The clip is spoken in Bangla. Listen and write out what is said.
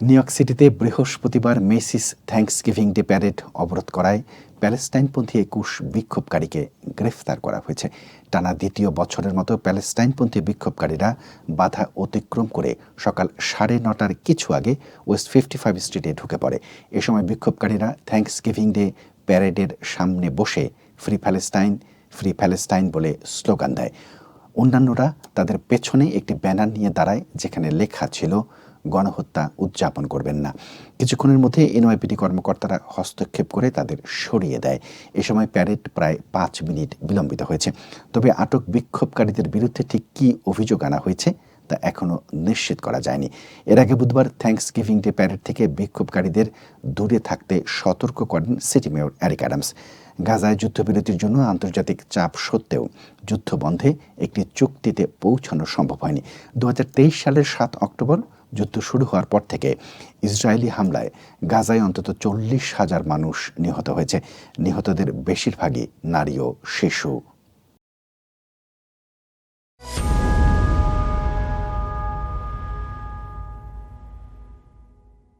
নিউ ইয়র্ক সিটিতে বৃহস্পতিবার Macy's Thanksgiving day parade অবরোধ করায় প্যালেস্টাইনপন্থী একুশ বিক্ষোভকারীকে গ্রেফতার করা হয়েছে। টানা দ্বিতীয় বছরের মতো প্যালেস্টাইনপন্থী বিক্ষোভকারীরা বাধা অতিক্রম করে সকাল সাড়ে নটার কিছু আগে ওয়েস্ট ফিফটি ফাইভ স্ট্রিটে ঢুকে পড়ে। এ সময় বিক্ষোভকারীরা থ্যাঙ্কস গিভিং ডে প্যারেডের সামনে বসে ফ্রি প্যালেস্টাইন ফ্রি প্যালেস্টাইন বলে স্লোগান দেয়। অন্যান্যরা তাদের পেছনে একটি ব্যানার নিয়ে দাঁড়ায়, যেখানে লেখা ছিল গণহত্যা উদযাপন করবেন না। কিছুক্ষণের মধ্যে এনওয়াইপিটি কর্মকর্তারা হস্তক্ষেপ করে তাদের সরিয়ে দেয়। এ সময় প্যারেড প্রায় পাঁচ মিনিট বিলম্বিত হয়েছে। তবে আটক বিক্ষোভকারীদের বিরুদ্ধে ঠিক কী অভিযোগ আনা হয়েছে তা এখনও নিশ্চিত করা যায়নি। এর আগে বুধবার থ্যাঙ্কস গিভিং ডে প্যারেড থেকে বিক্ষোভকারীদের দূরে থাকতে সতর্ক করেন সিটি মেয়র অ্যারিক অ্যাডামস। গাজায় যুদ্ধবিরতির জন্য আন্তর্জাতিক চাপ সত্ত্বেও যুদ্ধবন্ধে একটি চুক্তিতে পৌঁছানো সম্ভব হয়নি। দু হাজার তেইশ সালের সাত অক্টোবর যুদ্ধ শুরু হওয়ার পর থেকে ইসরায়েলি হামলায় গাজায় অন্তত চল্লিশ হাজার মানুষ নিহত হয়েছে। নিহতদের বেশিরভাগই নারী ও শিশু।